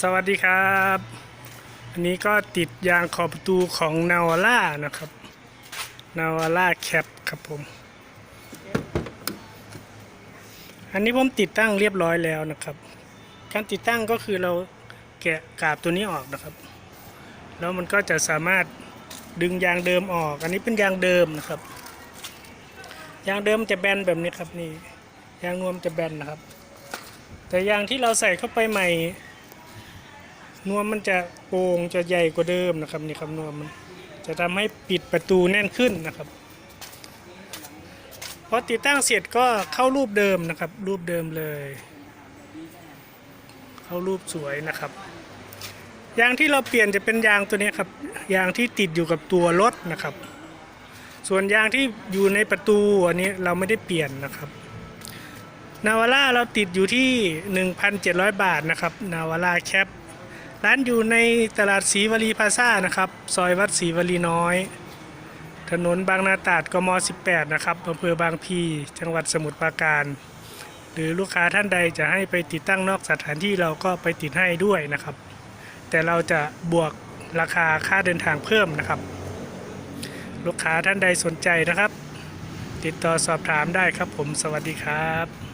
สวัสดีครับ อันนี้ก็ติดยางขอบประตูของนาวาร่านะครับนาวาร่าแคปครับผม อันนี้ผมติดตั้งเรียบร้อยแล้วนะครับ การติดตั้งก็คือเราแกะกาบตัวนี้ออกนะครับ แล้วมันก็จะสามารถดึงยางเดิมออก อันนี้เป็นยางเดิมนะครับ ยางเดิมจะแบนแบบนี้ครับนี่ ยางนวมจะแบนนะครับ แต่ยางที่เราใส่เข้าไปใหม่ นวมมันจะโป่งจะใหญ่กว่าเดิมนะครับนี่ครับนวมมันจะทำให้ปิดประตูแน่นขึ้นนะครับพอติดตั้งเสร็จก็เข้ารูปเดิมนะครับ รูปเดิมเลย เข้ารูปสวยนะครับยางที่เราเปลี่ยนจะเป็นยางตัวนี้ครับยางที่ติดอยู่กับตัวรถนะครับ ส่วนยางที่อยู่ในประตูอันนี้เราไม่ได้เปลี่ยนนะครับนาวาร่าเราติดอยู่ที่ 1,700 บาทนะครับนาวาร่าแคป ร้านอยู่ในตลาดศรีวลีพาซ่านะครับ ซอยวัดศรีวลีน้อย ถนนบางนาตราดกม 18 นะครับอำเภอบางพีจังหวัดสมุทรปราการ หรือลูกค้าท่านใดจะให้ไปติดตั้งนอกสถานที่เราก็ไปติดให้ด้วยนะครับ แต่เราจะบวกราคาค่าเดินทางเพิ่มนะครับ ลูกค้าท่านใดสนใจนะครับ ติดต่อสอบถามได้ครับผมสวัสดีครับ